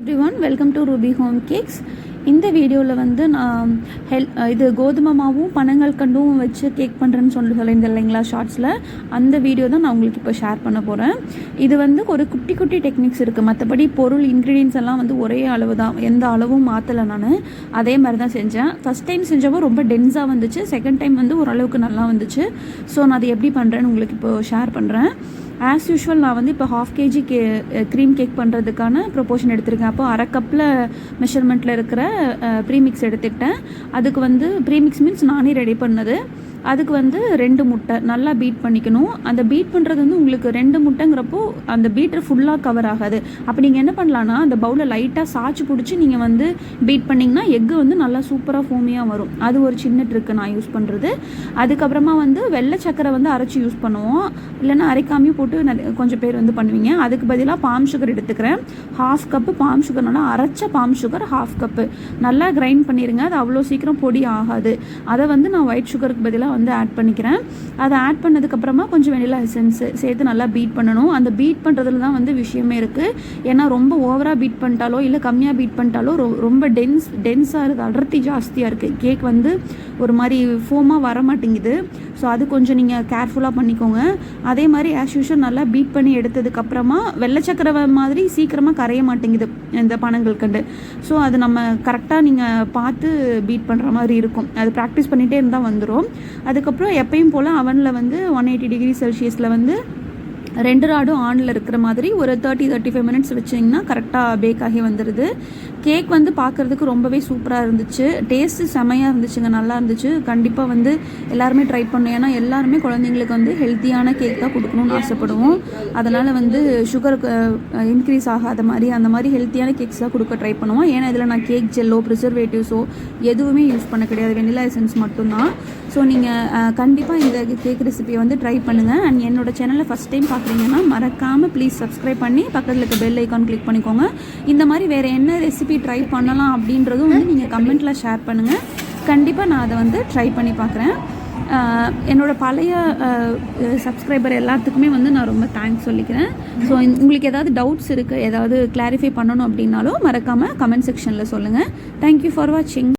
Everyone welcome to Ruby home cakes இந்த வீடியோவில் வந்து நான் ஹெல் இது கோதுமை மாவும் பனங்கள் கண்டும் வச்சு கேக் பண்ணுறேன்னு சொல்லி சொல்லியிருந்தேன் இல்லைங்களா ஷார்ட்ஸில் அந்த வீடியோ தான் நான் உங்களுக்கு இப்போ ஷேர் பண்ண போகிறேன் இது வந்து ஒரு குட்டி குட்டி டெக்னிக்ஸ் இருக்குது மற்றபடி பொருள் இன்க்ரீடியன்ஸ் எல்லாம் வந்து ஒரே அளவு தான். எந்த அளவும் மாற்றலை நான். அதே மாதிரி தான் செஞ்சேன். ஃபஸ்ட் டைம் செஞ்சப்போ ரொம்ப டென்ஸாக வந்துச்சு. செகண்ட் டைம் வந்து ஓரளவுக்கு நல்லா வந்துச்சு. ஸோ நான் அதை எப்படி பண்ணுறேன்னு உங்களுக்கு இப்போ ஷேர் பண்ணுறேன் ஆஸ் யூஷுவல் நான் வந்து இப்போ ஹாஃப் கேஜி கே க்ரீம் கேக் பண்ணுறதுக்கான ப்ரொபோஷன் எடுத்திருக்கேன். அப்போ அரை கப்பில் மெஷர்மெண்ட்டில் இருக்கிற ப்ரீமிக்ஸ் எடுத்துக்கிட்டேன். அதுக்கு வந்து ப்ரீமிக்ஸ் மீன்ஸ் நானே ரெடி பண்ணது. அதுக்கு வந்து ரெண்டு முட்டை நல்லா பீட் பண்ணிக்கணும். அந்த பீட் பண்ணுறது வந்து உங்களுக்கு ரெண்டு முட்டைங்கிறப்போ அந்த பீட்டர் ஃபுல்லாக கவர் ஆகாது. அப்போ நீங்கள் என்ன பண்ணலான்னா அந்த பவுலில் லைட்டாக சாய்ச்சி பிடிச்சி நீங்கள் வந்து பீட் பண்ணிங்கன்னா எக்கு வந்து நல்லா சூப்பராக ஃபோமியாக வரும். அது ஒரு சின்ன ட்ரிக்கு நான் யூஸ் பண்ணுறது அதுக்கப்புறமா வந்து வெள்ளை சக்கரை வந்து அரைச்சி யூஸ் பண்ணுவோம். இல்லைன்னா அரைக்காமையும் போட்டு நிறைய கொஞ்சம் பேர் வந்து பண்ணுவீங்க. அதுக்கு பதிலாக பாம் சுகர் எடுத்துக்கிறேன். ஹாஃப் கப்பு பாம் சுகர் நல்லா அரைச்ச பாம் சுகர் ஹாஃப் கப்பு நல்லா கிரைண்ட் பண்ணிடுங்க அது அவ்வளோ சீக்கிரம் பொடி ஆகாது. அதை வந்து நான் ஒயிட் சுகருக்கு பதிலாக வந்து ஆட் பண்ணிக்கிறேன். அதை ஆட் பண்ணதுக்கப்புறமா கொஞ்சம் வெனிலா எசன்ஸ் சேர்த்து நல்லா பீட் பண்ணணும். அந்த பீட் பண்ணுறதுல தான் வந்து விஷயமே இருக்குது ஏன்னா ரொம்ப ஓவராக பீட் பண்ணிட்டாலோ இல்லை கம்மியாக பீட் பண்ணிட்டாலோ ரொ- ரொம்ப டென்ஸ் டென்ஸாக இருக்குது அடர்த்தி ஜாஸ்தியாக இருக்குது கேக் வந்து ஒரு மாதிரி ஃபோமாக வர மாட்டேங்குது. ஸோ அது கொஞ்சம் நீங்கள் கேர்ஃபுல்லாக பண்ணிக்கோங்க. அதே மாதிரி ஆஸ் யூஷுவல் நல்லா பீட் பண்ணி எடுத்ததுக்கப்புறமா வெள்ளை மாதிரி சீக்கிரமாக கரைய மாட்டேங்குது இந்த பனங்கள் கண்டு. ஸோ அது நம்ம கரெக்டாக நீங்கள் பார்த்து பீட் பண்ணுற மாதிரி இருக்கும். அது ப்ராக்டிஸ் பண்ணிகிட்டே இருந்தால் வந்துடும் அதுக்கப்புறம் எப்பயும் போல் அவனில் வந்து ஒன் எயிட்டி டிகிரி செல்சியஸில் வந்து ரெண்டு ராடும் ஆனில் இருக்கிற மாதிரி ஒரு தேர்ட்டி தேர்ட்டி ஃபைவ் மினிட்ஸ் வச்சிங்கன்னா கரெக்டாக பேக் ஆகி வந்துடுது கேக் வந்து பார்க்குறதுக்கு ரொம்பவே சூப்பராக இருந்துச்சு. டேஸ்ட்டு செமையாக இருந்துச்சுங்க நல்லா இருந்துச்சு. கண்டிப்பாக வந்து எல்லாருமே ட்ரை பண்ணோம் ஏன்னா எல்லாருமே குழந்தைங்களுக்கு வந்து ஹெல்த்தியான கேக் தான் கொடுக்கணும்னு ஆசைப்படுவோம். அதனால் வந்து சுகர் இன்க்ரீஸ் ஆகாத மாதிரி அந்த மாதிரி ஹெல்த்தியான கேக்ஸ் தான் கொடுக்க ட்ரை பண்ணுவோம். ஏன்னா இதில் நான் கேக் ஜெல்லோ ப்ரிசர்வேட்டிவ்ஸோ எதுவுமே யூஸ் பண்ண கிடையாது. வெனிலா எசன்ஸ் மட்டும்தான். ஸோ நீங்கள் கண்டிப்பாக இந்த கேக் ரெசிபியை வந்து ட்ரை பண்ணுங்கள் அண்ட் என்னோடய சேனலை ஃபஸ்ட் டைம் பார்க்குறீங்கன்னா மறக்காமல் ப்ளீஸ் சப்ஸ்கிரைப் பண்ணி பக்கத்தில் இருக்க பெல் ஐக்கான் கிளிக் பண்ணிக்கோங்க. இந்த மாதிரி வேறு என்ன ரெசிபி ட்ரை பண்ணலாம் அப்படின்றதும் வந்து நீங்கள் கமெண்ட்டில் ஷேர் பண்ணுங்கள் கண்டிப்பாக நான் அதை வந்து ட்ரை பண்ணி பார்க்குறேன் என்னோட பழைய சப்ஸ்கிரைபர் எல்லாத்துக்குமே வந்து நான் ரொம்ப தேங்க்ஸ் சொல்லிக்கிறேன். ஸோ உங்களுக்கு ஏதாவது டவுட்ஸ் இருக்குது ஏதாவது கிளாரிஃபை பண்ணணும் அப்படின்னாலும் மறக்காமல் கமெண்ட் செக்ஷனில் சொல்லுங்கள் தேங்க்யூ ஃபார் வாட்சிங்